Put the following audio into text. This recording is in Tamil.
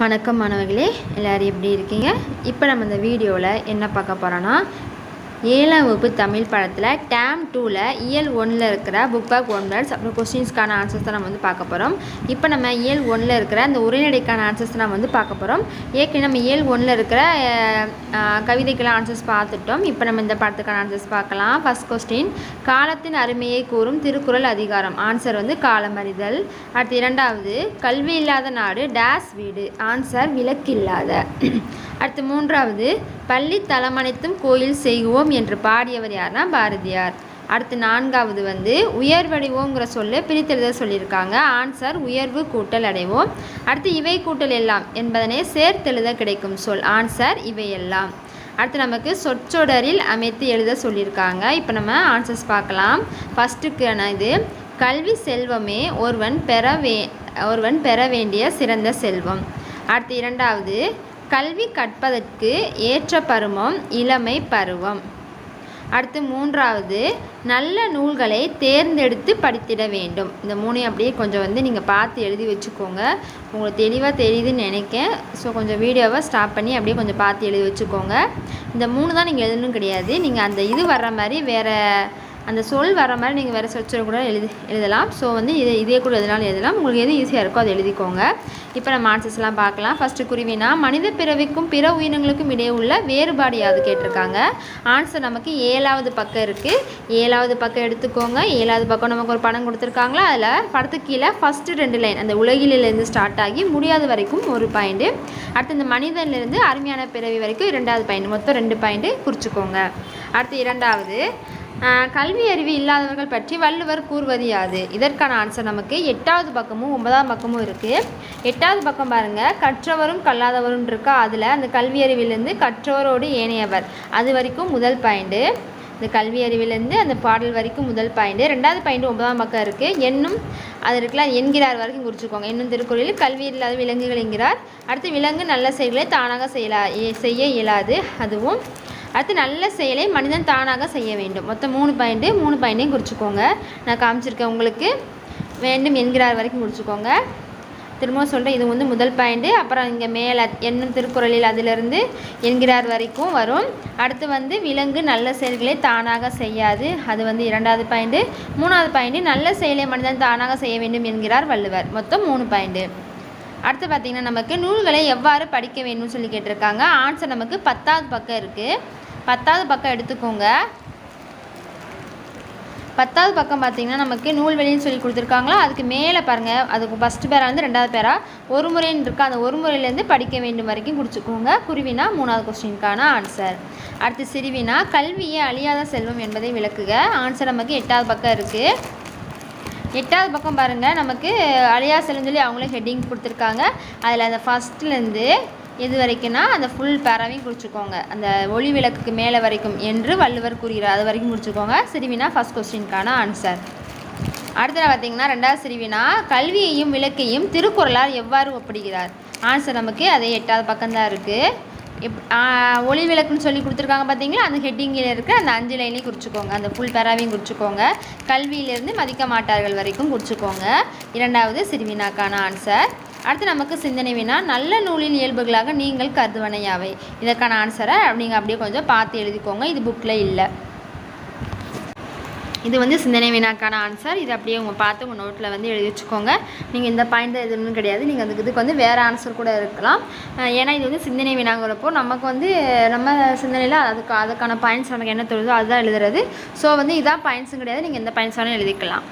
வணக்கம் மாணவர்களே எல்லோரும் எப்படி இருக்கீங்க? இப்போ நம்ம இந்த வீடியோவில் என்ன பார்க்க போகிறோன்னா ஏழாம் வகுப்பு தமிழ் பாடத்தில் டேம் டூவில் இயல் ஒன்றில் இருக்கிற புக் பேக் ஒன் வேர்ட்ஸ் அப்புறம் கொஸ்டின்ஸ்க்கான ஆன்சர்ஸ் தான் நம்ம வந்து பார்க்க போகிறோம் இப்போ நம்ம இயல் ஒன்றில் இருக்கிற அந்த உரைநடைக்கான ஆன்சர்ஸ் நம்ம வந்து பார்க்க போகிறோம் ஏற்கனவே நம்ம இயல் ஒன்றில் இருக்கிற கவிதைக்கெல்லாம் ஆன்சர்ஸ் பார்த்துட்டோம். இப்போ நம்ம இந்த படத்துக்கான ஆன்சர்ஸ் பார்க்கலாம். ஃபர்ஸ்ட் கொஸ்டின் காலத்தின் அருமையை கூறும் திருக்குறள் அதிகாரம். ஆன்சர் வந்து காலமறிதல். அடுத்து இரண்டாவது கல்வி இல்லாத நாடு டேஸ் வீடு. ஆன்சர் விளக்கில்லாத அடுத்து மூன்றாவது பள்ளி தலமனைத்தும் கோயில் செய்குவோம் என்று பாடியவர் யாருன்னா பாரதியார். அடுத்து நான்காவது வந்து உயர்வடைவோங்கிற சொல்ல பிரித்தெழுத சொல்லியிருக்காங்க. ஆன்சர் உயர்வு கூட்டல் அடைவோம். அடுத்து இவை கூட்டல் எல்லாம் என்பதனை சேர்த்தெழுத கிடைக்கும் சொல். ஆன்சர் இவையெல்லாம். அடுத்து நமக்கு சொற்றொடரில் அமைத்து எழுத சொல்லியிருக்காங்க. இப்போ நம்ம ஆன்சர்ஸ் பார்க்கலாம். ஃபஸ்ட்டுக்கான இது கல்வி செல்வமே ஒருவன் பெற வே ஒருவன் பெற வேண்டிய சிறந்த செல்வம். அடுத்து இரண்டாவது கல்வி கற்பதற்கு ஏற்ற பருவம் இளமை பருவம். அடுத்து மூன்றாவது நல்ல நூல்களை தேர்ந்தெடுத்து படித்திட வேண்டும். இந்த மூணையும் அப்படியே கொஞ்சம் வந்து நீங்கள் பார்த்து எழுதி வச்சுக்கோங்க. உங்களுக்கு தெளிவாக தெரியுதுன்னு நினைக்கேன். ஸோ கொஞ்சம் வீடியோவை ஸ்டாப் பண்ணி அப்படியே கொஞ்சம் பார்த்து எழுதி வச்சுக்கோங்க. இந்த மூணு தான் நீங்கள் எழுதணும் கிடையாது. நீங்கள் அந்த இது வர்ற மாதிரி வேறு அந்த சொல் வர மாதிரி நீங்கள் வேறு சொற்சொல் கூட எழுதி எழுதலாம். ஸோ வந்து இது இதே கூட எதுனாலும் எழுதலாம். உங்களுக்கு எது ஈஸியாக இருக்கோ அதை எழுதிக்கோங்க. இப்போ நம்ம ஆன்சர்ஸ்லாம் பார்க்கலாம். ஃபஸ்ட்டு குருவினா மனித பிறவிக்கும் பிற உயிரினங்களுக்கும் இடையே உள்ள வேறுபாடு யாது கேட்டிருக்காங்க? ஆன்சர் நமக்கு ஏழாவது பக்கம் இருக்குது ஏழாவது பக்கம் எடுத்துக்கோங்க. ஏழாவது பக்கம் நமக்கு ஒரு படம் கொடுத்துருக்காங்களா? அதில் படத்துக்கு கீழே ஃபஸ்ட்டு ரெண்டு லைன் அந்த உலகிலிருந்து ஸ்டார்ட் ஆகி முடியாத வரைக்கும் ஒரு பாயிண்ட்டு அடுத்து இந்த மனிதன்லேருந்து அருமையான பிறவி வரைக்கும் இரண்டாவது பாயிண்ட் மொத்தம் ரெண்டு பாயிண்ட்டு குறிச்சிக்கோங்க. அடுத்து இரண்டாவது. கல்வி அறிவு இல்லாதவர்கள் பற்றி வள்ளுவர் கூறுவது யாது? இதற்கான ஆன்சர் நமக்கு எட்டாவது பக்கமும் ஒன்பதாம் பக்கமும் இருக்குது எட்டாவது பக்கம் பாருங்கள் கற்றவரும் கல்லாதவரும் இருக்கா? அதில் அந்த கல்வி அறிவிலேருந்து கற்றவரோடு ஏனையவர். அது வரைக்கும் முதல் பாயிண்ட்டு இந்த கல்வி அறிவிலேருந்து அந்த பாடல் வரைக்கும் முதல் பாயிண்ட்டு ரெண்டாவது பாயிண்ட் ஒன்பதாம் பக்கம் இருக்குது என்னும் அது இருக்கலாம் என்கிறார் வரைக்கும் குறிச்சிக்கோங்க. என்னும் திருக்குறளில் கல்வி இல்லாத விலங்குகள் என்கிறார். அடுத்து விலங்கு நல்ல செயல்களை தானாக செய்யலா செய்ய இயலாது. அதுவும் அடுத்து நல்ல செயலை மனிதன் தானாக செய்ய வேண்டும். மொத்தம் மூணு பாயிண்ட்டு மூணு பாயிண்ட்டையும் குறிச்சிக்கோங்க. நான் காமிச்சிருக்கேன் உங்களுக்கு. வேண்டும் என்கிறார் வரைக்கும் குறிச்சிக்கோங்க திரும்பவும் சொல்கிறேன் இது வந்து முதல் பாயிண்ட்டு அப்புறம் இங்கே மேலே என்னும் திருக்குறளில் அதிலிருந்து என்கிறார் வரைக்கும் வரும். அடுத்து வந்து விலங்கு நல்ல செயல்களை தானாக செய்யாது. அது வந்து இரண்டாவது பாயிண்ட்டு மூணாவது பாயிண்ட்டு நல்ல செயலை மனிதன் தானாக செய்ய வேண்டும் என்கிறார் வள்ளுவர். மொத்தம் மூணு பாயிண்ட்டு அடுத்து பார்த்திங்கன்னா நமக்கு நூல்களை எவ்வாறு படிக்க வேணும்னு சொல்லி கேட்டிருக்காங்க. ஆன்சர் நமக்கு பத்தாவது பக்கம் இருக்குது பத்தாவது பக்கம் எடுத்துக்கோங்க. பத்தாவது பக்கம் பார்த்தீங்கன்னா நமக்கு நூல்வெளின்னு சொல்லி கொடுத்துருக்காங்களோ? அதுக்கு மேலே பாருங்கள் அதுக்கு ஃபஸ்ட்டு பேரா வந்து ரெண்டாவது பேரா. ஒரு முறைன்னு இருக்கா. அந்த ஒரு முறையிலேருந்து படிக்க வேண்டும் வரைக்கும் குடிச்சுக்கோங்க குருவினா மூணாவது கொஸ்டினுக்கான ஆன்சர் அடுத்து சிறுவினா கல்வியை அழியாத செல்வம் என்பதை விளக்குக. ஆன்சர் நமக்கு எட்டாவது பக்கம் இருக்குது எட்டாவது பக்கம் பாருங்கள் நமக்கு அழியா செல்வம் சொல்லி அவங்களே ஹெட்டிங் கொடுத்துருக்காங்க. அதில் அந்த ஃபஸ்ட்லேருந்து எது வரைக்கும்னா அந்த ஃபுல் பேராவையும் குறிச்சிக்கோங்க அந்த ஒளி விளக்குக்கு மேலே வரைக்கும் என்று வள்ளுவர் கூறுகிறார். அது வரைக்கும் குறிச்சிக்கோங்க சிறுவினா ஃபஸ்ட் கொஸ்டினுக்கான ஆன்சர் அடுத்தது பார்த்தீங்கன்னா ரெண்டாவது சிறுவினா கல்வியையும் விளக்கையும் திருக்குறளார் எவ்வாறு ஒப்பிடுகிறார்? ஆன்சர் நமக்கு அதே எட்டாவது பக்கம்தான் இருக்குது எப் ஒளி விளக்குன்னு சொல்லி கொடுத்துருக்காங்க பார்த்தீங்களா? அந்த ஹெட்டிங்கில் இருக்க அந்த அஞ்சு லைனையும் குறிச்சிக்கோங்க அந்த ஃபுல் பேராவையும் குறிச்சிக்கோங்க கல்வியிலேருந்து மதிக்க மாட்டார்கள் வரைக்கும் குறிச்சிக்கோங்க இரண்டாவது சிறுவினாக்கான ஆன்சர் அடுத்து நமக்கு சிந்தனை வினா நல்ல நூலின் இயல்புகளாக நீங்கள் கருதுவன யாவை இதற்கான ஆன்சரை நீங்கள் அப்படியே கொஞ்சம் பார்த்து எழுதிக்கோங்க. இது புக்கில் இல்லை. இது வந்து சிந்தனை வினாக்கான ஆன்சர் இது அப்படியே உங்கள் பார்த்து உங்கள் நோட்டில் வந்து எழுதி வச்சுக்கோங்க. நீங்கள் இந்த பாயிண்ட் எதுவும் கிடையாது. நீங்கள் அதுக்கு இதுக்கு வந்து வேறு ஆன்சர் கூட இருக்கலாம். ஏன்னா இது வந்து சிந்தனை வினாங்கிறப்போ நமக்கு வந்து நம்ம சிந்தனையில் அதுக்கு அதுக்கான பாயிண்ட்ஸ் நமக்கு என்ன தோணுதோ அதுதான் எழுதுறது. ஸோ வந்து இதான் பாயிண்ட்ஸும் கிடையாது. நீங்கள் எந்த பாயிண்ட்ஸ் வேணாலும் எழுதிக்கலாம்.